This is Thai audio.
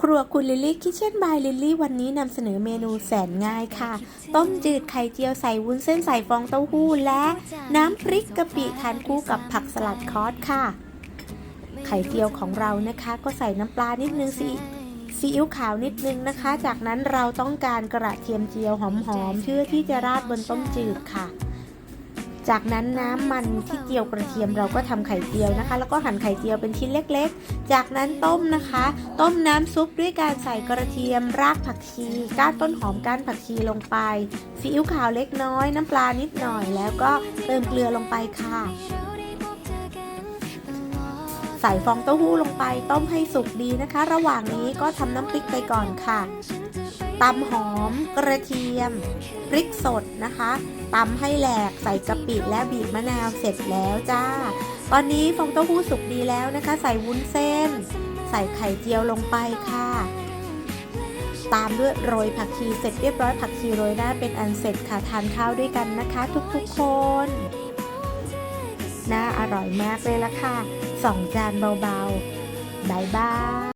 ครัวคุณลิลลี่คิเช่นบายลิลลี่วันนี้นำเสนอเมนูแสนง่ายค่ะ ต้มจืดไข่เจียวใส่วุ้นเส้นใส่ฟองเต้าหู้และ น้ำพริกกะปิทานคู่กับผักสลัดคอสค่ะ ไข่เจียวของเรานะคะ ก็ใส่น้ำปลานิดนึงสิซีอิ๊วขาวนิดนึงนะคะ จากนั้นเราต้องการกระเทียมเจียวหอมๆเพื่อที่จะราดบนต้มจืดค่ะ จากนั้นน้ำมันที่เจียวกระเทียมเราก็ทำไข่เจียวนะคะ แล้วก็หั่นไข่เจียวเป็นชิ้นเล็กๆ จากนั้นต้มนะคะ ต้มน้ำซุปด้วยการใส่กระเทียม รากผักชีก้านต้นหอมก้านผักชีลงไปซีอิ๊วขาวเล็กน้อย น้ำปลานิดหน่อย แล้วก็เติมเกลือลงไปค่ะ ใส่ฟองเต้าหู้ลงไปต้มให้สุกดีนะคะ ระหว่างนี้ก็ทำน้ำพริกไปก่อนค่ะตำหอมกระเทียมพริกสดนะคะตำให้แหลกใส่กะปิและบีบมะนาวเสร็จแล้วจ้า ตอนนี้ฟองเต้าหู้สุกดีแล้วนะคะ ใส่วุ้นเส้น ใส่ไข่เจียวลงไปค่ะ ตามด้วยโรยผักชีเสร็จเรียบร้อยผักชีโรยหน้าเป็นอันเสร็จค่ะทานข้าวด้วยกันนะคะ ทุกๆคน ร่อยมากเลยละค่ะสองจานเบาๆบายบาย